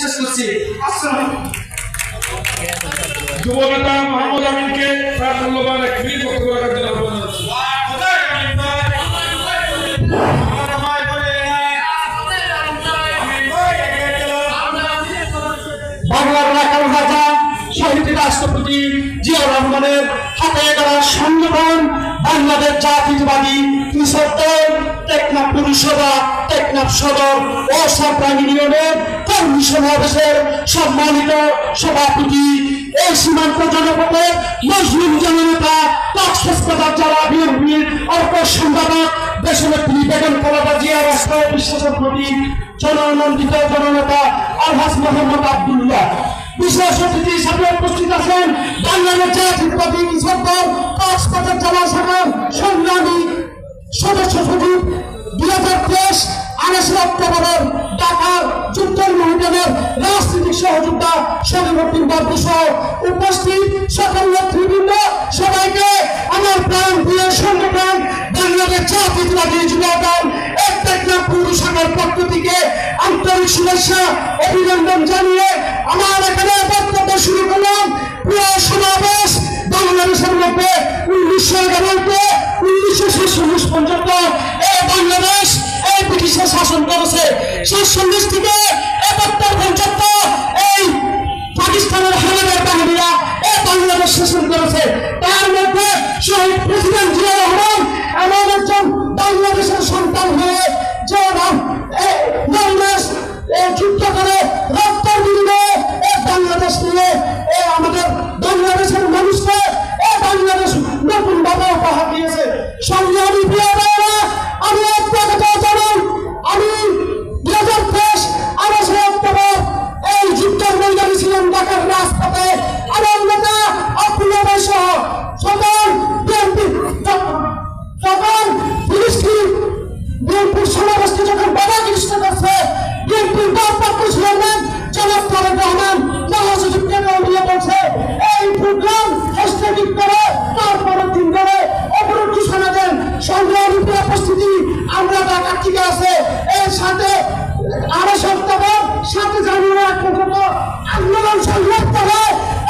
শেষ করছি। আসসালাম যুবনেতা রাষ্ট্রপতি জিয়াউর রহমানের হাতে গড়া সংগঠন বাংলাদেশ জাতীয়বাদী কৃষক দল টেকনাফ পুরসভা, টেকনাফ সদর ও সাপ্রাম ইউনিয়নের কর্মী সমাবেশের সম্মানিত সভাপতি এই সীমান্ত জনপদের মুসলিম জননেতা কক্সবাজার জেলা বিএনপির সম্পাদক জিয়া রাষ্ট্র বিশ্বাসের প্রতি জননন্দিত জননেতা মোহাম্মদ আব্দুল্লাহ। বিশেষ অতিথি হিসাবে অক্টোবরের ঢাকার যুদ্ধের মহিলাদের রাজনৈতিক সহযোগিতা সদরুদ্দিন বাবু সকল নেতৃবৃন্দ, সবাইকে আমার প্রাণ অভিনন্দন জানিয়ে আমার এখানে বক্তব্য শুরু করলাম। প্রিয় সমাবেশ বাংলাদেশের মধ্যে উনিশশো এগারোতে উনিশশো ছেচল্লিশ পর্যন্ত এই বাংলাদেশ ব্রিটিশের শাসন করেছে। সন্দেশ থেকে একাত্তর পঞ্চাত্তর এই পাকিস্তানের হানাদার বাহিনীরা এ বাংলাদেশ শাসন করেছে। তার মধ্যে শহীদ প্রেসিডেন্ট জিয়া রহমান এমন একজন বাংলাদেশের সন্তান হয়ে আছে। এর সাথে আড়াইশ অক্টোবর সাত জানুয়ারি এক পর্যন্ত আন্দোলন সংগ্রাম করে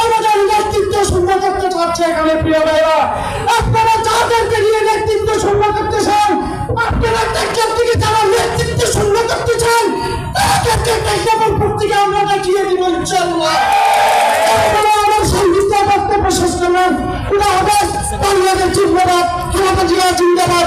আমাদের নেতৃত্ব শূন্য করতে চাচ্ছে এখানে প্রিয় ভাইরা। আপনারা যাদেরকে নিয়ে নেতৃত্ব শূন্য করতে চান আপনারা টেকচার থেকে যারা নেতৃত্ব শূন্য করতে চান, তাদেরকে টেকচার থেকে আমরা দেখিয়ে দিব হাফেজ, বাংলাদেশ জিন্দাবাদ।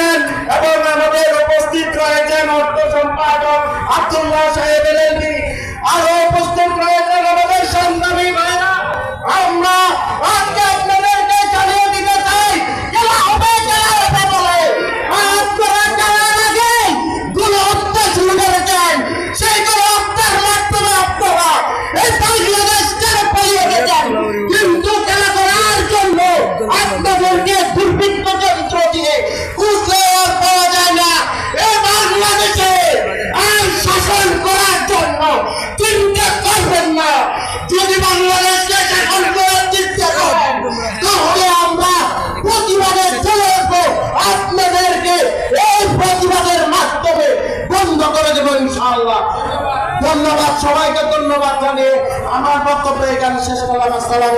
দেবো ইনশাআল্লাহ। ধন্যবাদ সবাইকে ধন্যবাদ জানিয়ে আমার বক্তব্য এখানে শেষ করলাম। আসসালাম